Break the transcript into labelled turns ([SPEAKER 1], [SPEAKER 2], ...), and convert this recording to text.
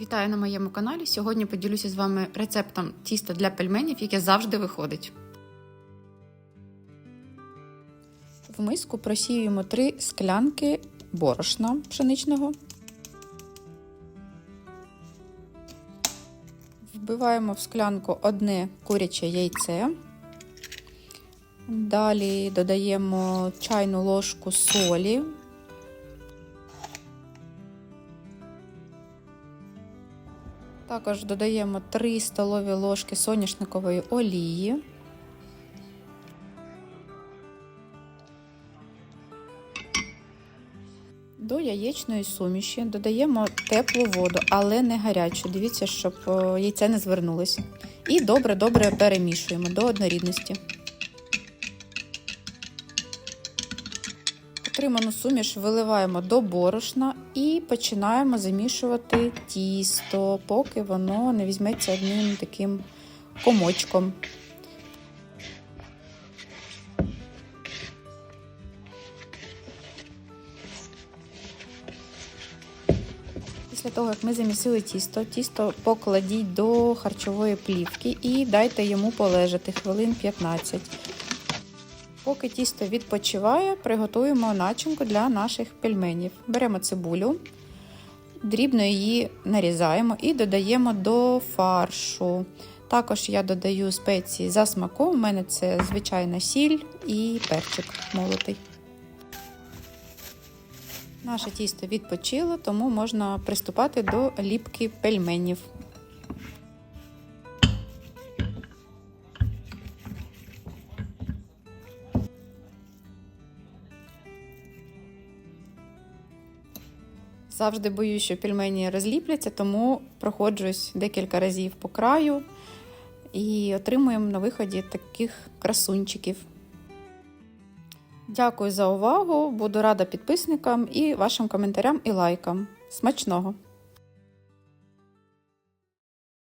[SPEAKER 1] Вітаю на моєму каналі. Сьогодні поділюся з вами рецептом тіста для пельменів, яке завжди виходить. В миску просіюємо 3 склянки борошна пшеничного. Вбиваємо в склянку одне куряче яйце. Далі додаємо чайну ложку солі. Також додаємо 3 столові ложки соняшникової олії. До яєчної суміші додаємо теплу воду, але не гарячу. Дивіться, щоб е, яйце не звернулося. І добре-добре перемішуємо до однорідності. Отриману суміш виливаємо до борошна і починаємо замішувати тісто, поки воно не візьметься одним таким комочком. Після того, як ми замісили тісто, тісто покладіть до харчової плівки і дайте йому полежати хвилин 15. Поки тісто відпочиває, приготуємо начинку для наших пельменів. Беремо цибулю, дрібно її нарізаємо і додаємо до фаршу. Також я додаю спеції за смаком. У мене це звичайна сіль і перчик молотий. Наше тісто відпочило, тому можна приступати до ліпки пельменів. Завжди боюсь, що пельмені розліпляться, тому проходжусь декілька разів по краю і отримуємо на виході таких красунчиків. Дякую за увагу! Буду рада підписникам і вашим коментарям і лайкам. Смачного!